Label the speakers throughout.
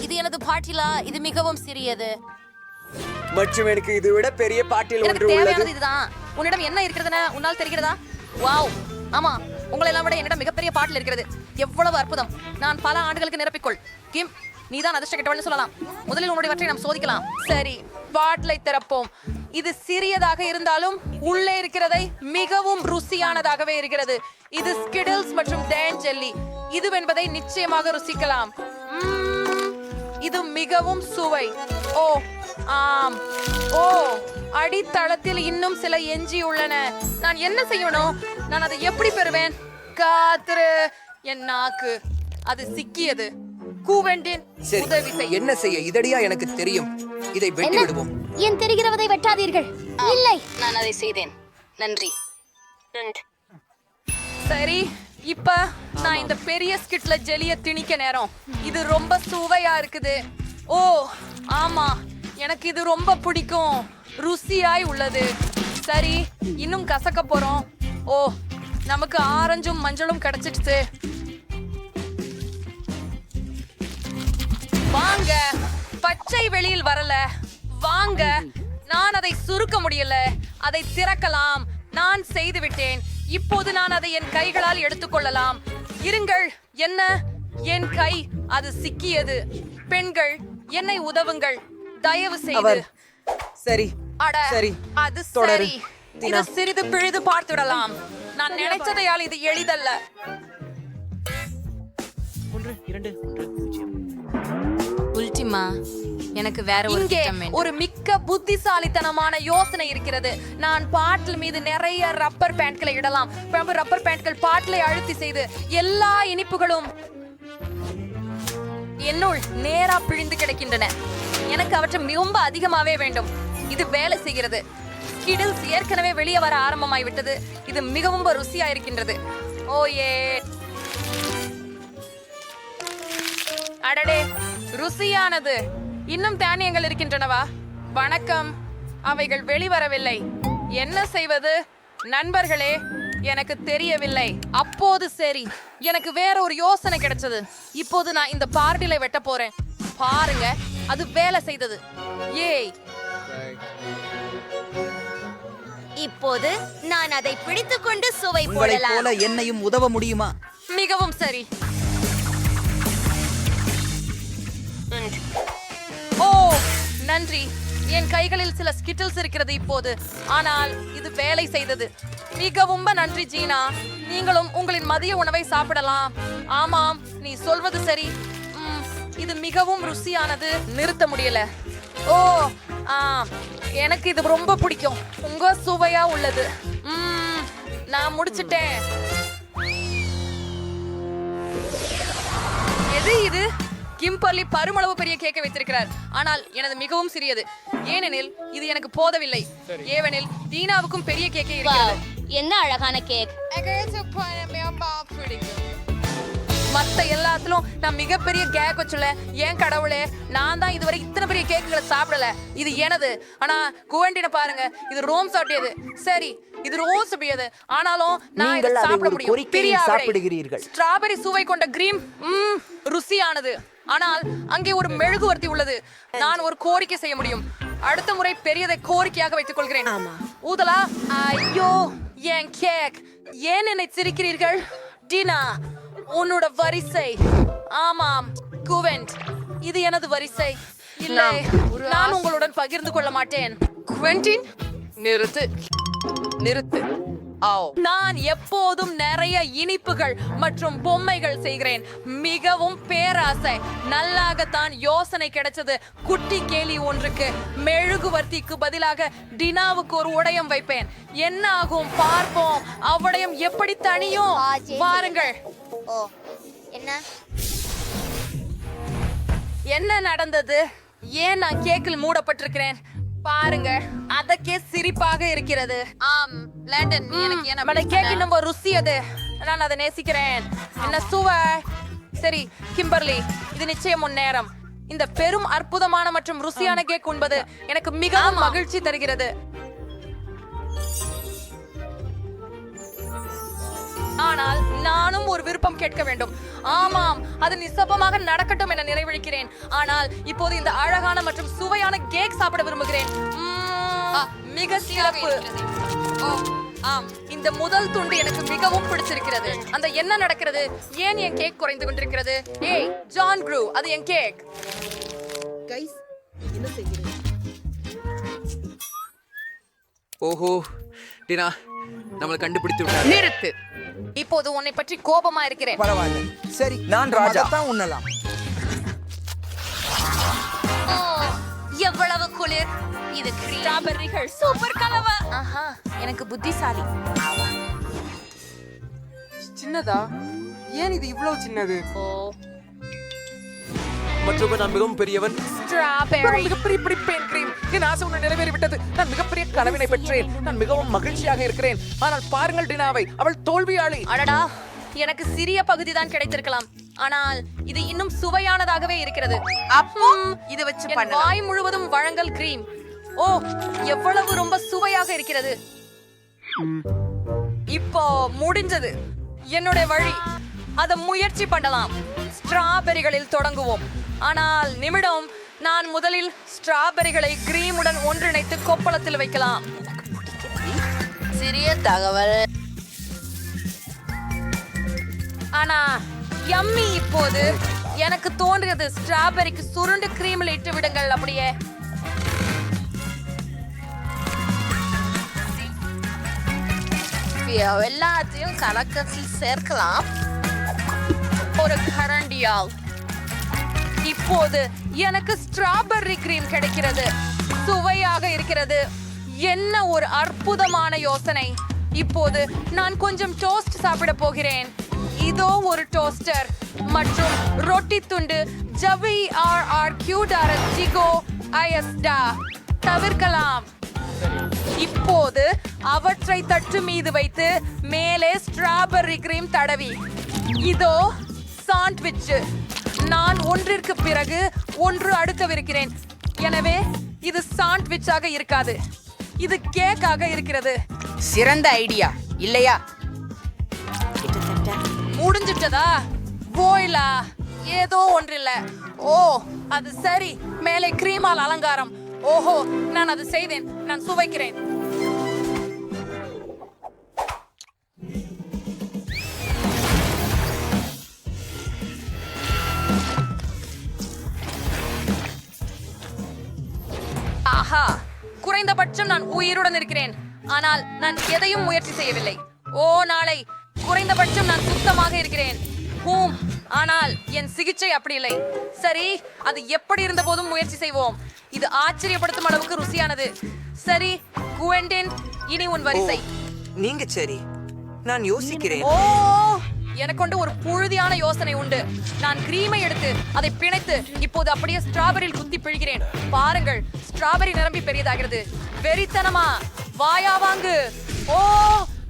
Speaker 1: இது எனது பாட்டிலா? இது மிகவும் சிறியது.
Speaker 2: மற்றும் எனக்கு இதை விட பெரிய பாட்டில் ஒன்று உள்ளது.
Speaker 3: இதுதான். உன்னிடம் என்ன இருக்கிறதுன்னு உன்னால் தெரிகிறதா? வாவ். ஆமா உங்களை எல்லாம் விட என்னிடம் மிகப்பெரிய பாட்டில் இருக்கிறது. எவ்வளவு அற்புதம். நான் பல ஆண்டுகளுக்கு நிரப்பிக்கொள். கிம் நீதான் அதிர்ஷ்ட கெட்டவள்னு சொல்லலாம். முதலில் உன்னுடையவற்றை நாம் சோதிக்கலாம். சரி பாட்டிலை திறப்போம். இது சிறியதாக இருந்தாலும் உள்ளே இருக்கிறதை மிகவும் ருசியானதாகவே இருக்கிறது. இது ஸ்கிடில்ஸ் மற்றும் டேன் ஜெல்லி இதுவென்பதை நிச்சயமாக ருசிக்கலாம். இது மிகவும் சுவை. ஓ ஆம். ஓ அடித்தளத்தில் இன்னும் சில எஞ்சி உள்ளன. நான் என்ன செய்யணும்? நான் அதை எப்படி பெறுவேன்? காத்துரு. என் நாக்கு. அது சிக்கியது. கூவெண்டின்
Speaker 4: சரி
Speaker 3: உதவி செய்.
Speaker 4: என்ன செய்ய? இதடியா எனக்கு தெரியும். இதை வெட்டி விடுவோம்.
Speaker 5: என் தெரிகிறவதை வெட்டாதீர்கள். இல்லை.
Speaker 1: நான் அதை செய்தேன். நன்றி.
Speaker 3: சரி. இப்ப நான் இந்த பெரிய ஸ்கிட்ல ஜெலிய திணிக்க நேரம். இது ரொம்ப சுவையா இருக்குது. ஓ ஆமா. எனக்கு இது ரொம்ப பிடிக்கும். ருசியாய் உள்ளது. சரி இன்னும் கசக்க போறோம். ஓ நமக்கு ஆரஞ்சும் மஞ்சளும் கிடைச்சிடுச்சு. வாங்க. பச்சை வெளியில் வரல. வாங்க. நான் அதை சுருக்க முடியல. அதை திறக்கலாம். நான் செய்து விட்டேன். இப்போது நான் அதை என் கைகளால் எடுத்துக்கொள்ளலாம். இருங்கள் என்ன? என் கை அது சிக்கியது. பெண்கள் என்னை உதவுங்கள். தயவு செய்து
Speaker 2: சரி.
Speaker 3: அட
Speaker 2: சரி.
Speaker 3: அது. சரி. இது. சிறிது பிழுது பார்த்துடலாம். நான் நினைச்சதையால் இது எளிதல்ல.
Speaker 1: உல்டிமா எனக்கு வேற
Speaker 3: இங்கே ஒரு மிக்க புத்திசாலித்தனமான யோசனை இருக்கிறது. நான் பாட்டில் மீது நிறைய ரப்பர் பேண்ட்களை இடலாம். ரப்பர் பேண்ட்கள் பாட்டிலை அழுத்தி செய்து எல்லா இனிப்புகளும் என்னுள் நேரா பிழிந்து கிடக்கின்றன. எனக்கு அவற்றை ரொம்ப அதிகமாவே வேண்டும். இது வேலை செய்கிறது. ஸ்கிடில்ஸ் ஏற்கனவே வெளியே வர ஆரம்பமாய் விட்டது இது மிகவும் ருசியா இருக்கின்றது. ஓ ஏ. அடடே ருசியானது. இன்னும் தானியங்கள் இருக்கின்றனவா? வணக்கம். அவைகள் வெளிவரவில்லை. என்ன செய்வது? நண்பர்களே எனக்கு தெரியவில்லை. அப்போது சரி. எனக்கு வேற ஒரு யோசனை கிடைச்சது. இப்போது நான் இந்த பார்ட்டிலை வெட்ட போறேன். பாருங்க அது வேலை செய்தது. ஏய்.
Speaker 5: இப்போது நான் அதை பிடித்துக்கொண்டு சுவை போடலாம்.
Speaker 4: போல என்னையும் உதவ முடியுமா?
Speaker 3: மிகவும் சரி. நன்றி. என் கைகளில் சில ஸ்கிட்டில்ஸ் இருக்கிறது இப்போது. ஆனால் இது வேலை செய்தது. மிகவும் நன்றி ஜீனா. நீங்களும் உங்களின் மதிய உணவை சாப்பிடலாம். ஆமாம் நீ சொல்வது சரி. ம், இது மிகவும் ருசியானது. நிறுத்த முடியல. ஓ ஆ எனக்கு இது ரொம்ப பிடிக்கும். உங்க சுவையா உள்ளது. ம், நான் முடிச்சிட்டேன். எது இது? கிம்பர்லி பருமளவு பெரிய கேக்கை வைத்திருக்கிறார். ஆனால் எனது மிகவும் சிறியது. ஏனெனில் இது எனக்கு போதவில்லை. ஏவெனில் தீனாவுக்கும் பெரிய கேக்கே இருக்கிறது.
Speaker 5: என்ன அழகான கேக்.
Speaker 3: மத்த எல்லாத்திலும் நான் மிகப்பெரிய கேக் வச்சுல ஏன் கடவுளே நான் தான் இதுவரை இத்தனை பெரிய கேக்குகளை சாப்பிடல. இது எனது. ஆனா குவண்டின பாருங்க இது ரோம் சாப்பிட்டது சரி இது ரோஸ் அப்படியது. ஆனாலும் நான் இதை சாப்பிட முடியும். பிரியா.
Speaker 4: சாப்பிடுகிறீர்கள்.
Speaker 3: ஸ்ட்ராபெரி சுவை கொண்ட கிரீம் ம் ருசியானது. ஆனால் அங்கே ஒரு மெழுகுவர்த்தி உள்ளது. நான் ஒரு கோரிக்கை செய்ய முடியும். அடுத்த முறை பெரியதை கோரிக்கையாக வைத்துக் கொள்கிறேன். ஊதலா ஐயோ என் கேக்? ஏன் என்னை சிரிக்கிறீர்கள்? டினா உன்னோட வரிசை. ஆமாம் குவென்ட் இது எனது வரிசை. இல்லை நான் உங்களுடன் பகிர்ந்து கொள்ள மாட்டேன். குவென்டின் நிறுத்து. நிறுத்து. நான் எப்போதும் நிறைய இனிப்புகள் மற்றும் பொம்மைகள் செய்கிறேன். மிகவும் பேராசை. நல்லாகத்தான் யோசனை கிடைச்சது. குட்டி கேலி ஒன்றுக்கு மெழுகுவர்த்திக்கு பதிலாக டினாவுக்கு ஒரு உடையம் வைப்பேன். என்ன ஆகும்? பார்ப்போம். அவ்வுடையம் எப்படி தனியும். வாருங்கள்.
Speaker 5: ஓ என்ன?
Speaker 3: என்ன நடந்தது? ஏன் நான் கேக்கில் மூடப்பட்டிருக்கிறேன்? பாருங்க அதற்கே சிரிப்பாக இருக்கிறது.
Speaker 1: ஆம் லண்டன் எனக்கு என்ன
Speaker 3: கேக் இன்னும் ருசி அது. நான் அதை நேசிக்கிறேன். என்ன சுவை? சரி கிம்பர்லி இது நிச்சயம் நேரம். இந்த பெரும் அற்புதமான மற்றும் ருசியான கேக் உண்பது எனக்கு மிகவும் மகிழ்ச்சி தருகிறது. ஆனால் நானும் ஒரு விருப்பம் கேட்க வேண்டும். ஆமாம் அது நிசப்பமாக நடக்கட்டும் என நிறைவழிக்கிறேன் ஆனால் இப்போது இந்த அழகான மற்றும் சுவையான கேக் சாப்பிட விரும்புகிறேன். உம், மிக சிறப்பு. ஓ, ஆம் இந்த முதல் துண்டு எனக்கு மிகவும் பிடிச்சிருக்கிறது அந்த என்ன நடக்கிறது? ஏன் என் கேக் குறைந்து கொண்டிருக்கிறது? ஏய் ஜான் க்ரூ அது என் கேக்.
Speaker 4: ஓஹோ டினா நம்மளை கண்டுபிடித்து
Speaker 3: நிறுத்து. இப்போது உன்னை பற்றி கோபமா இருக்கிறேன்.
Speaker 4: பரவாயில்ல. சரி
Speaker 2: நான் ராஜா.
Speaker 4: தான் உண்ணலாம்.
Speaker 1: ஓ எவ்வளவு குளிர். இது ஸ்ட்ராபெர்ரிகள் சூப்பர் கலவை. ஆஹா எனக்கு புத்திசாலி.
Speaker 2: சின்னதா? ஏன் இது இவ்வளவு சின்னது?
Speaker 1: ஓ.
Speaker 2: மற்றும் நான் மிகவும் பெரியவன்.
Speaker 3: ஸ்ட்ராபெர்ரி
Speaker 6: மிகப்பெரிய பிடிப்பேன் என் ஆசை ஒன்று நிறைவேறிவிட்டது. நான் மிகப்பெரிய கனவினை பெற்றேன். நான் மிகவும் மகிழ்ச்சியாக இருக்கிறேன். ஆனால் பாருங்கள் டினாவை. அவள் தோல்வியாளி.
Speaker 3: அடடா. எனக்கு சிறிய பகுதி தான் கிடைத்திருக்கலாம். ஆனால் இது இன்னும் சுவையானதாகவே இருக்கிறது.
Speaker 7: அப்போ இத வச்சு
Speaker 3: வாய் முழுவதும் வழங்கல் கிரீம் ஓ எவ்வளவு ரொம்ப சுவையாக இருக்கிறது. இப்போ முடிஞ்சது. என்னுடைய வழி. அத முயற்சி பண்ணலாம். ஸ்ட்ராபெரிகளில் தொடங்குவோம். ஆனால் நிமிடம். நான் முதலில் ஸ்ட்ராபெரிகளை கிரீமுடன் ஒன்றிணைத்து கொப்பளத்தில் வைக்கலாம்.
Speaker 1: சிறிய தகவல்.
Speaker 3: ஆனா யம்மி இப்போது. எனக்கு தோன்றியது ஸ்ட்ராபெரிக்கு சுருண்டு கிரீமில் இட்டு விடுங்கள் அப்படியே.
Speaker 1: எல்லாத்தையும் கலக்கத்தில் சேர்க்கலாம்.
Speaker 3: ஒரு கரண்டியால். இப்போது எனக்கு ஸ்ட்ராபெர்ரி கிரீம் கிடைக்கிறது. சுவையாக இருக்கிறது. என்ன ஒரு அற்புதமான யோசனை. இப்போது நான் கொஞ்சம் டோஸ்ட் சாப்பிட போகிறேன். இதோ ஒரு டோஸ்டர் மற்றும் ரொட்டி துண்டு ஜவி ஆர் ஆர் கியூடார ஜிகோ ஐஎஸ்டா தவிர்க்கலாம். இப்போது அவற்றை தட்டு மீது வைத்து மேலே ஸ்ட்ராபெர்ரி கிரீம் தடவி. இதோ சாண்ட்விச் நான் ஒன்றிற்கு பிறகு ஒன்று அடுக்கவிருக்கிறேன். எனவே இது சாண்ட்விச்சாக இருக்காது. இது கேக்காக இருக்கிறது.
Speaker 7: சிறந்த ஐடியா இல்லையா?
Speaker 3: முடிஞ்சிட்டதா? போயிலா. ஏதோ ஒன்றில்ல. ஓ அது சரி. மேலே கிரீமால் அலங்காரம். ஓஹோ நான் அது செய்தேன். நான் சுவைக்கிறேன். குறைந்தபட்சம் நான் உயிருடன் இருக்கிறேன். ஆனால் நான் எதையும் முயற்சி செய்யவில்லை. ஓ நாளை குறைந்தபட்சம் நான் சுத்தமாக இருக்கிறேன். ஹூம் ஆனால் என் சிகிச்சை அப்படி இல்லை. சரி அது எப்படி இருந்த போதும் முயற்சி செய்வோம். இது ஆச்சரியப்படுத்தும் அளவுக்கு ருசியானது. சரி குவெண்டின் இனி உன் வரிசை.
Speaker 2: நீங்க சரி. நான் யோசிக்கிறேன்.
Speaker 3: ஓ எனக்கு கொண்டு ஒரு புழுதியான யோசனை உண்டு. நான் கிரீமை எடுத்து அதை பிணைத்து இப்போது அப்படியே ஸ்ட்ராபெரியில் குத்தி பிழிகிறேன். பாருங்கள் ஸ்ட்ராபெரி நிரம்பி பெரியதாகிறது. வெறித்தனமா? வாயா வாங்கு. ஓ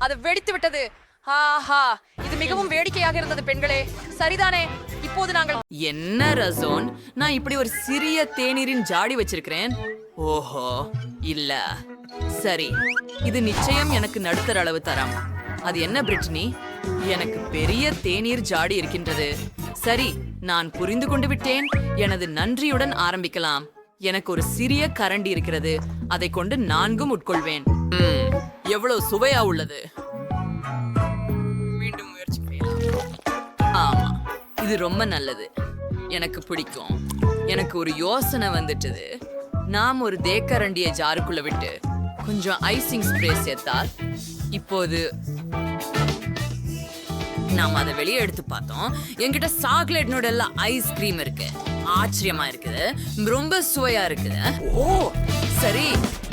Speaker 3: அது வெடித்து விட்டது. ஆஹா இது மிகவும் வேடிக்கையாக இருந்தது பெண்களே. சரிதானே? இப்போது நாங்கள்
Speaker 8: என்ன ரசோன்? நான் இப்படி ஒரு சிறிய தேநீரின் ஜாடி வச்சிருக்கிறேன். ஓஹோ இல்ல. சரி இது நிச்சயம் எனக்கு நடுத்தர அளவு தரம். அது என்ன பிரிட்னி? எனக்கு பெரிய தேநீர் ஜாடி இருக்கின்றது. சரி நான் புரிந்து கொண்டு விட்டேன். எனது நன்றியுடன் ஆரம்பிக்கலாம். எனக்கு ஒரு சிறிய கரண்டி இருக்கிறது. அதை கொண்டு நான்கும் உட்கொள்வேன். எவ்வளவு சுவையா உள்ளது. மீண்டும் முயற்சி ஆமா இது ரொம்ப நல்லது. எனக்கு பிடிக்கும். எனக்கு ஒரு யோசனை வந்துட்டது. நாம் ஒரு தேக்கரண்டியை ஜாருக்குள்ள விட்டு கொஞ்சம் ஐசிங் ஸ்ப்ரே சேர்த்தால் இப்போது நாம அதை வெளியே எடுத்து பார்த்தோம். என்கிட்ட சாக்லேட் நூடல்ல ஐஸ்கிரீம் இருக்கு. ஆச்சரியமா இருக்குது. ரொம்ப சுவையா இருக்குது. ஓ சரி.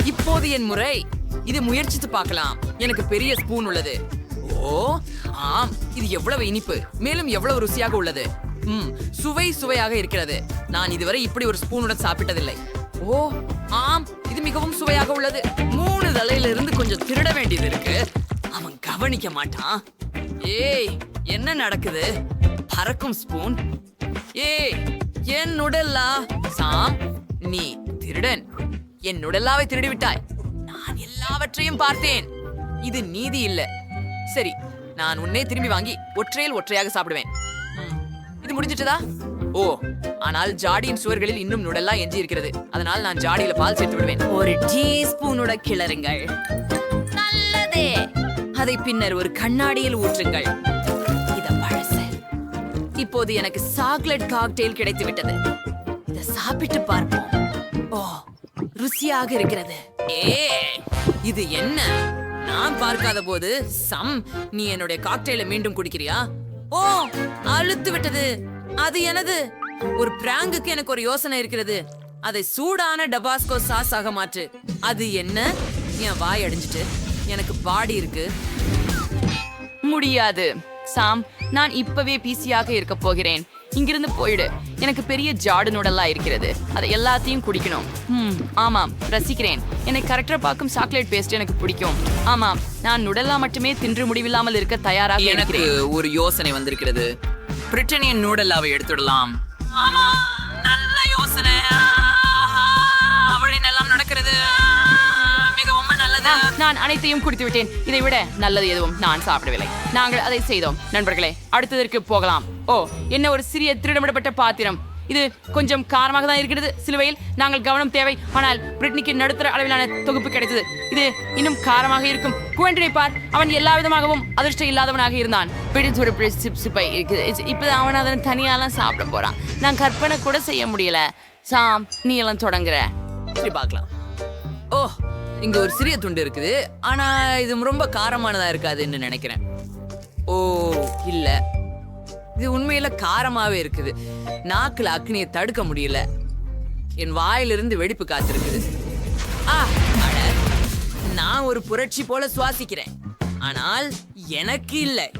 Speaker 8: இப்போது என் முறை. இது முயற்சித்து பார்க்கலாம். எனக்கு பெரிய ஸ்பூன் உள்ளது. ஓ ஆம். இது எவ்வளவு இனிப்பு. மேலும் எவ்வளவு ருசியாக உள்ளது. ம் சுவை சுவையாக இருக்கிறது. நான் இதுவரை இப்படி ஒரு ஸ்பூனுடன் சாப்பிட்டதில்லை. ஓ ஆம். இது மிகவும் சுவையாக உள்ளது. மூணு தலையில இருந்து கொஞ்சம் திருட வேண்டியது இருக்கு. அவன் கவனிக்க மாட்டான். ஏய் என்ன நடக்குது? பறக்கும் ஸ்பூன் ஏய் என் நுடல்லா? சாம் நீ திருடன். என் நுடல்லாவை திருடி விட்டாய் நான் எல்லாவற்றையும் பார்த்தேன். இது நீதி இல்ல. சரி நான் உன்னே திரும்பி வாங்கி ஒற்றையில் ஒற்றையாக சாப்பிடுவேன். இது முடிஞ்சிட்டதா? ஓ ஆனால் ஜாடியின் சுவர்களில் இன்னும் நுடல்லா எஞ்சி இருக்கிறது அதனால் நான் ஜாடியில பால் சேர்த்து விடுவேன். ஒரு டீஸ்பூனோட கிளறுங்கள். அதை பின்னர் ஒரு கண்ணாடியில் ஊற்றுங்கள். இப்போது எனக்கு சாக்லேட் காக்டெயில் கிடைத்து விட்டது இதை சாப்பிட்டு பார்ப்போம். ஓ ருசியாக இருக்கிறது. ஏ இது என்ன? நான் பார்க்காத போது சம் நீ என்னுடைய காக்டெயில மீண்டும் குடிக்கிறியா? ஓ அழுத்து விட்டது. அது எனது. ஒரு பிராங்குக்கு எனக்கு ஒரு யோசனை இருக்கிறது. அதை சூடான டபாஸ்கோ சாஸ் ஆக மாற்று. அது என்ன? என் வாய் அடிஞ்சிட்டு. எனக்கு பாடி இருக்கு.
Speaker 7: முடியாது. சாம் நான் இப்பவே பிசியாக இருக்க போகிறேன். இங்கிருந்து போயிடு. எனக்கு பெரிய ஜாடு நுடலா இருக்கிறது. அதை எல்லாத்தையும் குடிக்கணும். ம் ஆமாம் ரசிக்கிறேன். என்னை கரெக்டா பார்க்கும் சாக்லேட் பேஸ்ட் எனக்கு பிடிக்கும். ஆமாம் நான் நுடலா மட்டுமே தின்று முடிவில்லாமல் இருக்க தயாராக
Speaker 8: எனக்கு ஒரு யோசனை வந்திருக்கிறது. பிரிட்டனியன் நூடல்லாவை எடுத்துடலாம். ஆமா நல்ல யோசனை. அவளின் எல்லாம் நடக்கிறது.
Speaker 7: நான் அனைத்தையும் குடித்து விட்டேன் இதை விட நல்லது எதுவும் நான் சாப்பிடவில்லை. நாங்கள் அதை செய்தோம். நண்பர்களே அடுத்ததற்கு போகலாம். ஓ என்ன ஒரு சிறிய திருடமிடப்பட்ட பாத்திரம். இது கொஞ்சம் காரமாக தான் இருக்கிறது. சிலுவையில் நாங்கள் கவனம் தேவை. ஆனால் பிரிட்னிக்கு நடுத்தர அளவிலான தொகுப்பு கிடைத்தது. இது இன்னும் காரமாக இருக்கும். குவெண்டனை பார். அவன் எல்லா விதமாகவும் அதிர்ஷ்டம் இல்லாதவனாக இருந்தான். பிடித்து ஒரு சிப் சிப்பை இருக்குது. இப்போ இப்பதான் அவன் அதன் தனியாலாம் சாப்பிட போறான். நான் கற்பனை கூட செய்ய முடியல. சாம் நீ எல்லாம் தொடங்குற.
Speaker 8: சரி பார்க்கலாம். ஓ இங்க ஒரு சிறிய துண்டு இருக்குது. ஆனா இது ரொம்ப காரமானதா இருக்காதுன்னு நினைக்கிறேன். ஓ இல்ல. இது உண்மையில காரமாவே இருக்குது. நாக்குல அக்னியை தடுக்க முடியல. என் வாயிலிருந்து வெடிப்பு காத்திருக்குது. ஆ அட. நான் ஒரு புரட்சி போல சுவாசிக்கிறேன். ஆனால் எனக்கு இல்லை.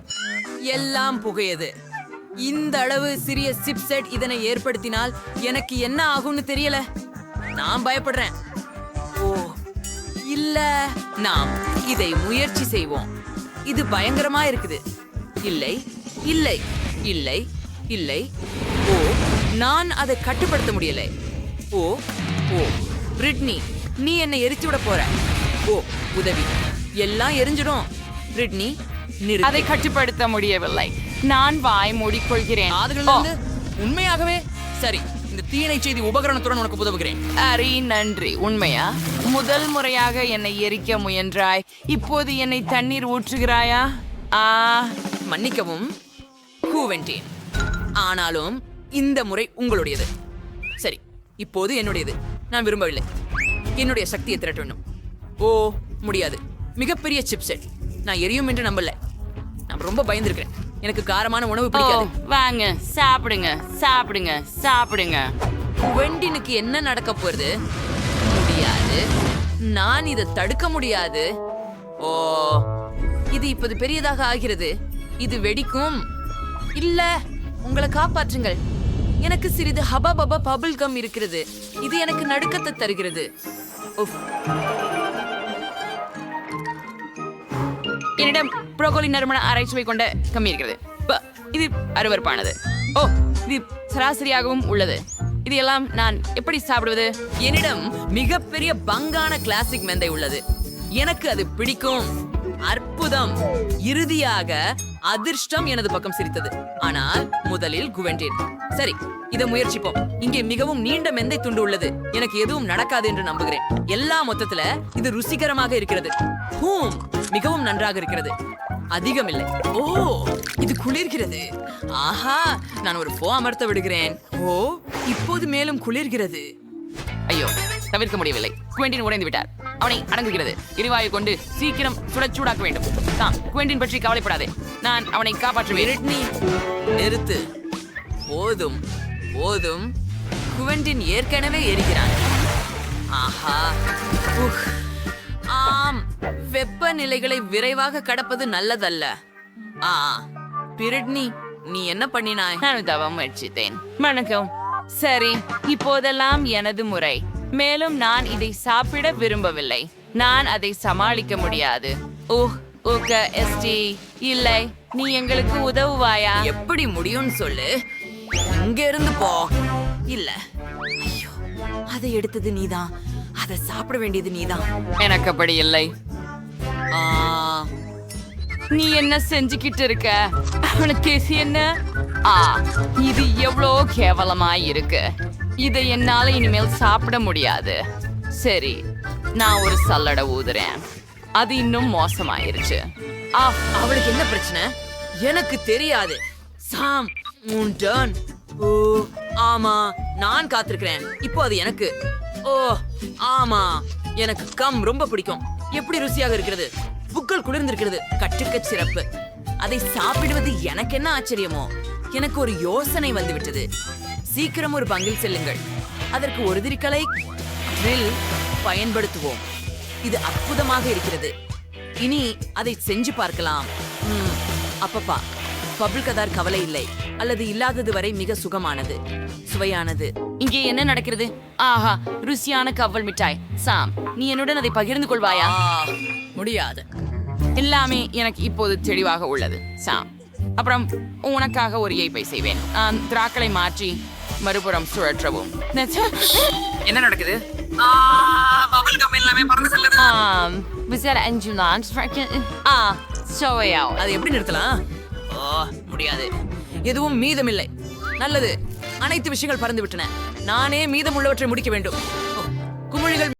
Speaker 8: எல்லாம் புகையது. இந்த அளவு சிறிய சிப்செட் இதனை ஏற்படுத்தினால் எனக்கு என்ன ஆகும்னு தெரியல. நான் பயப்படுறேன். ஓ. இல்ல நாம் இதை முயற்சி செய்வோம். இது பயங்கரமா இருக்குது. இல்லை இல்லை இல்லை இல்லை. ஓ நான் அதை கட்டுப்படுத்த முடியலை. ஓ ஓ பிரிட்னி நீ என்னை எரிச்சு விட போற. ஓ உதவி. எல்லாம் எரிஞ்சிடும். பிரிட்னி
Speaker 7: அதை கட்டுப்படுத்த முடியவில்லை. நான் வாய் மூடிக்கொள்கிறேன்.
Speaker 8: உண்மையாகவே? சரி இந்த தீயணை செய்தி உபகரணத்துடன் உனக்கு உதவுகிறேன்.
Speaker 7: அரி நன்றி. உண்மையா? முதல் முறையாக என்னை எரிக்க முயன்றாய். இப்போது என்னை தண்ணீர் ஊற்றுகிறாயா? ஆ.
Speaker 8: மன்னிக்கவும் கூவென்டேன் ஆனாலும் இந்த முறை உங்களுடையது. சரி இப்போது என்னுடையது. நான் விரும்பவில்லை. என்னுடைய சக்தியை திரட்ட வேண்டும் ஓ முடியாது. மிகப்பெரிய சிப்செட். நான் எரியும் என்று நம்பல. நான் ரொம்ப பயந்திருக்கிறேன். எனக்கு காரமான உணவு
Speaker 7: ஓ,
Speaker 8: பிடிக்காது
Speaker 7: வாங்க சாப்பிடுங்க சாப்பிடுங்க சாப்பிடுங்க.
Speaker 8: வெண்டினுக்கு என்ன நடக்க போறது? முடியாது. நான் இதை தடுக்க முடியாது. ஓ இது இப்போது பெரியதாக ஆகிறது. இது வெடிக்கும். இல்ல உங்களை காப்பாற்றுங்கள். எனக்கு சிறிது ஹபா பபா பபிள் கம் இருக்கிறது. இது எனக்கு நடுக்கத்தை தருகிறது.
Speaker 7: என்னிடம் புரோக்கோலி நறுமண ஆராய்ச்சியை கொண்ட கம்மி இருக்கிறது. இது அருவறுப்பானது ஓ இது சராசரியாகவும் உள்ளது. இது எல்லாம் நான் எப்படி சாப்பிடுவது?
Speaker 8: என்னிடம் மிகப்பெரிய பங்கான கிளாசிக் மெந்தை உள்ளது. எனக்கு அது பிடிக்கும். அற்புதம். இறுதியாக அதிர்ஷ்டம் எனது பக்கம் சிரித்தது. ஆனால் முதலில் குவெண்டேன். சரி இதை முயற்சிப்போம். இங்கே மிகவும் நீண்ட மெந்தை துண்டு உள்ளது. எனக்கு எதுவும் நடக்காது என்று நம்புகிறேன். எல்லா மொத்தத்துல இது ருசிகரமாக இருக்கிறது. ஹூம் மிகவும் நன்றாக இருக்கிறது. அதிகம் இல்லை ஓ இது குளிர்கிறது. ஆஹா நான் ஒரு ஃபோ அமர்த்த விடுகிறேன். ஓ இப்போது மேலும் குளிர்கிறது.
Speaker 7: ஐயோ தவிர்க்க முடியவில்லை. குவெண்டின் உடைந்து விட்டார். அவனை அடங்குகிறது. எரிவாயு கொண்டு சீக்கிரம் சுடச் சூடாக்க வேண்டும். தாம் குவெண்டின் பற்றி கவலைப்படாதே. நான் அவனை காப்பாற்றுவேன்.
Speaker 8: நிறுத்து. போதும் போதும். குவெண்டின் ஏற்கனவே எரிகிறான். ஆஹா. உஹ். ஆம் வெப்பநிலைகளை விரைவாக கடப்பது நல்லதல்ல. ஆ பிரிட்னி நீ என்ன பண்ணினாய்?
Speaker 7: நான் தவம் முயற்சித்தேன். வணக்கம். சரி இப்போதெல்லாம் எனது முறை. மேலும் நான் இதை சாப்பிட விரும்பவில்லை. நான் அதை சமாளிக்க முடியாது. ஓஹ் ஓக எஸ்டி. இல்லை நீ எங்களுக்கு உதவுவாயா?
Speaker 8: எப்படி முடியும்னு சொல்லு. இங்க இருந்து போ. இல்ல. ஐயோ அதை எடுத்தது நீதான். அதை சாப்பிட வேண்டியது நீதான்.
Speaker 7: எனக்கு அப்படி இல்லை.
Speaker 8: ஆ, நீ என்ன செஞ்சுக்கிட்டு இருக்க? அவனுக்கு என்ன? ஆ இது எவ்வளோ கேவலமா இருக்கு. இதை என்னால இனிமேல் சாப்பிட முடியாது. சரி நான் ஒரு சல்லடை ஊதுறேன். அது இன்னும் மோசமாயிருச்சு. ஆ அவளுக்கு என்ன பிரச்சனை? எனக்கு தெரியாது. சாம் உன் டர்ன் ஓ. ஆமா நான் காத்திருக்கிறேன். இப்போ அது எனக்கு. ஓ ஆமா எனக்கு கம் ரொம்ப பிடிக்கும். எப்படி ருசியாக இருக்கிறது? புக்கள் குளிர்ந்திருக்கிறது. கட்டுக்க சிறப்பு. அதை சாப்பிடுவது எனக்கு என்ன ஆச்சரியமோ? எனக்கு ஒரு யோசனை வந்துவிட்டது. சீக்கிரம் ஒரு பங்கில் செல்லுங்கள். அதற்கு ஒரு திரிக்கலை ட்ரில் பயன்படுத்துவோம். இது அற்புதமாக இருக்கிறது. இனி அதை செஞ்சு பார்க்கலாம். அப்பப்பா. பபுல் கதார் கவலை இல்லை. அல்லது இல்லாதது வரை மிக சுகமானது. சுவையானது. இங்கே என்ன நடக்கிறது? ஆஹா ருசியான கவ்வல் மிட்டாய். சாம் நீ என்னுடன் அதை பகிர்ந்து கொள்வாயா? முடியாது. எல்லாமே எனக்கு இப்போது தெளிவாக உள்ளது சாம். அப்புறம் உனக்காக ஒரு ஏய்ப்பை செய்வேன். திராக்களை மாற்றி மறுபுறம் சுழற்றவும். என்ன நடக்குது? ஆம் விசார அஞ்சுலான் ஆ சுவையாவும். அதை எப்படி நிறுத்தலாம்? ஓ முடியாது. எதுவும் மீதமில்லை. நல்லது. அனைத்து விஷயங்கள் பறந்து விட்டன நானே மீதமுள்ளவற்றை முடிக்க வேண்டும். குமிழிகள்